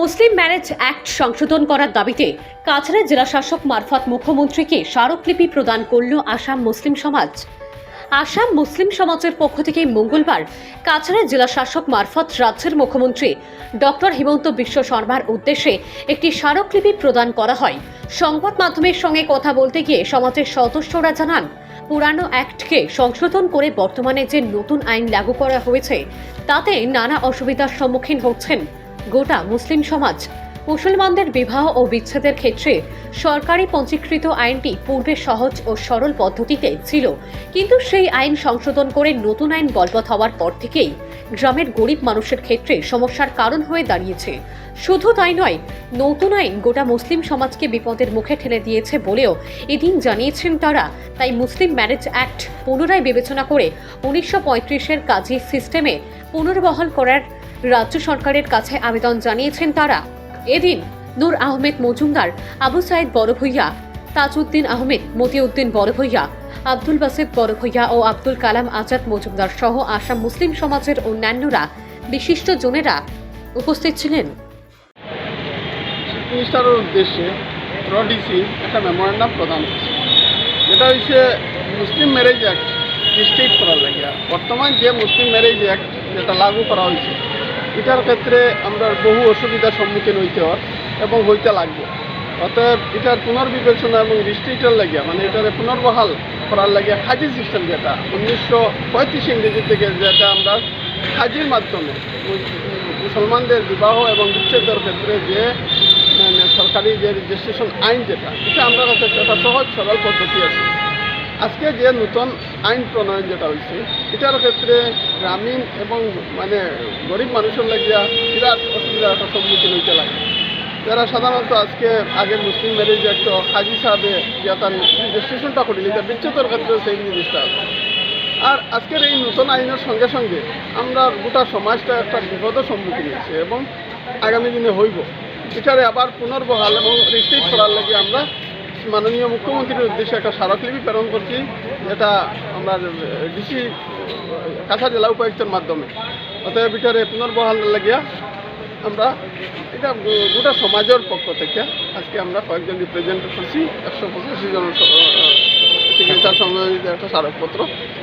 মুসলিম marriage act সংশোধন করার দাবিতে কাছাড়া জেলা শাসক মারফত মুখ্যমন্ত্রীকে স্মারকলিপি প্রদান করল আসাম মুসলিম সমাজ। আসাম মুসলিম সমাজের পক্ষ থেকে মঙ্গলবার কাছাড়া জেলা শাসক মারফত রাজ্যের মুখ্যমন্ত্রী ডক্টর হিমন্ত বিশ্ব শর্মার উদ্দেশ্যে একটি স্মারকলিপি প্রদান করা হয়। সংবাদ মাধ্যমের সঙ্গে কথা বলতে গিয়ে সমাজের সদস্যরা জানান, পুরানো অ্যাক্টকে সংশোধন করে বর্তমানে যে নতুন আইন লাগু করা হয়েছে, তাতে নানা অসুবিধার সম্মুখীন হচ্ছেন গোটা মুসলিম সমাজ। মুসলমানদের বিবাহ ও বিচ্ছেদের ক্ষেত্রে সরকারি পঞ্জীকৃত আইনটি পূর্বে সহজ ও সরল পদ্ধতিতে ছিল, কিন্তু সেই আইন সংশোধন করে নতুন আইন বলবৎ হওয়ার পর থেকেই গ্রামের গরিব মানুষের ক্ষেত্রে সমস্যার কারণ হয়ে দাঁড়িয়েছে। শুধু তাই নয়, নতুন আইন গোটা মুসলিম সমাজকে বিপদের মুখে ঠেলে দিয়েছে বলেও এদিন জানিয়েছেন তারা। তাই মুসলিম ম্যারেজ অ্যাক্ট পুনরায় বিবেচনা করে উনিশশো পঁয়ত্রিশের কাজী সিস্টেমে পুনর্বহাল করার রাজ্য সরকারের কাছে আবেদন জানিয়েছেন তারা। এদিন নূর আহমেদ মজুমদার, আবু সাইদ বড় ভূঁইয়া তাজউদ্দিন আহমেদ, মতিউদ্দিন বড় ভূঁইয়া আব্দুল বাসিদ বড় ভূঁইয়া ও আব্দুল কালাম আজাদ মজুমদার সহ আসাম মুসলিম সমাজের অন্যান্যরা, বিশিষ্ট জনেরা উপস্থিত ছিলেন। উদ্দেশ্যে একটা প্রদান হচ্ছে মুসলিম ম্যারেজ অ্যাক্ট রিস্ট্রিক্ট করার লাগিয়া। বর্তমান যে মুসলিম ম্যারেজ অ্যাক্ট যেটা লাগু করা হয়েছে এটার ক্ষেত্রে আমরা বহু অসুবিধার সম্মুখীন হইতে হয় এবং হইতে লাগবে। অতএব এটার পুনর্বিবেচনা এবং রিস্ট্রিক্টের লাগিয়া মানে এটার পুনর্বহাল করার লাগিয়া খাজি সিস্টেম যেটা, উনিশশো পঁয়ত্রিশ ইংরেজি থেকে যেটা আমরা খাজির মাধ্যমে মুসলমানদের বিবাহ এবং বিচ্ছেদের ক্ষেত্রে যে মানে সরকারি যে রেজিস্ট্রেশন আইন যেটা, এটা আমরা কাছে একটা সহজ সরল পদ্ধতি আছে। আজকে যে নতুন আইন প্রণয়ন যেটা হয়েছে এটার ক্ষেত্রে গ্রামীণ এবং মানে গরিব মানুষের লাগিয়া বিরাট অসুবিধার একটা সম্মুখীন হইতে লাগে। যারা সাধারণত আজকে আগে মুসলিম ম্যারেজ একটা হাজি সাহেবে ইয়া তার রেজিস্ট্রেশনটা করিলে তার বিচ্ছেদের ক্ষেত্রে সেই জিনিসটা আছে। আর আজকের এই নতুন আইনের সঙ্গে সঙ্গে আমরা গোটা সমাজটা একটা বিপদের সম্মুখীন হয়েছে এবং আগামী দিনে হইব। এটারে আবার পুনর্বহাল এবং রিস্ট্রিক্ট করার লাগে আমরা মাননীয় মুখ্যমন্ত্রীর উদ্দেশ্যে একটা স্মারকলিপি প্রেরণ করছি, যেটা আমরা ডিসি কাছা জেলা উপায়ুক্তের মাধ্যমে অতএব এটারে পুনর্বহাল লাগিয়া আমরা, এটা গোটা সমাজের পক্ষ থেকে আজকে আমরা কয়েকজন রিপ্রেজেন্ট করছি, একশো পঁচাশি জন চিকিৎসার সম্বন্ধিত একটা স্মারকপত্র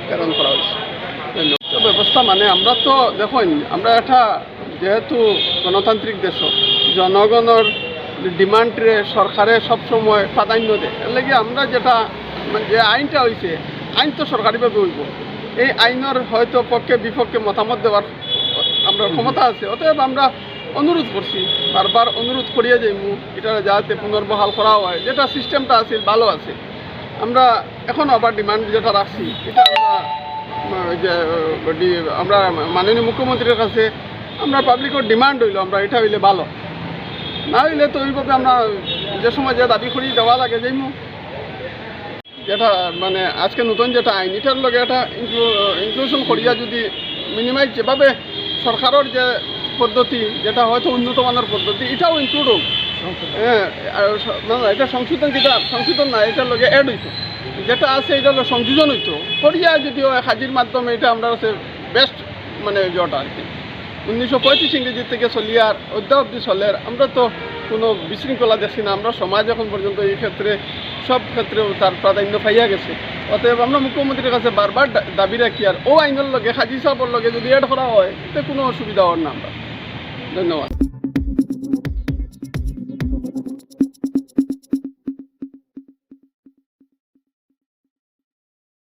প্রেরণ করা হয়েছে ধন্যবাদ। ব্যবস্থা মানে আমরা তো দেখুন, আমরা একটা যেহেতু গণতান্ত্রিক দেশ, জনগণের ডিমান্ডে সরকারে সবসময় প্রাধান্য দেয়। এর লাগে আমরা যেটা মানে যে আইনটা হয়েছে আইন তো সরকারিভাবে হইব। এই আইনের হয়তো পক্ষে বিপক্ষে মতামত দেওয়ার আমরা ক্ষমতা আছে। অতএব আমরা অনুরোধ করছি, বারবার অনুরোধ করিয়া যাইমু এটা যাতে পুনর্বহাল করা হয়। যেটা সিস্টেমটা আছে, ভালো আছে। আমরা এখন আবার ডিমান্ড যেটা রাখছি, এটা আমরা আমরা মাননীয় মুখ্যমন্ত্রীর কাছে, আমরা পাবলিকের ডিমান্ড হইল, আমরা এটা হইলে ভালো। না হইলে তো ওইভাবে আমরা যে সময় যে দাবি করি দেওয়া লাগে যাইমু যেটা মানে আজকে নতুন যেটা আইন এটার লগে এটা ইনক্লুশন করিয়া যদি মিনিমাইজ যেভাবে সরকারের যে পদ্ধতি যেটা হয়তো উন্নত মানের পদ্ধতি এটাও ইনক্লুড হোক। হ্যাঁ এটা সংশোধন যেটা সংশোধন না এটার লগে অ্যাড হইতো। যেটা আছে এটা হলো সংযোজন হইতো। করিয়া যদিও হাজির মাধ্যমে এটা আমরা বেস্ট মানে যেটা আর কি। উনিশশো পঁয়ত্রিশ ইংরেজি থেকে চলিয়ার অদ্যাবধি চলের, আমরা তো কোনো বিশৃঙ্খলা দেখছি না, আমরা সমাজ এখন পর্যন্ত এই ক্ষেত্রে, সব ক্ষেত্রেও তার প্রাধান্য পাইয়া গেছে। অতএব আমরা মুখ্যমন্ত্রীর কাছে বারবার দাবি রাখি, আর ও আইনের লগে, হাজি সাহেবের লগে যদি এড করা হয়, তো কোনো অসুবিধা হওয়ার না আমরা। ধন্যবাদ।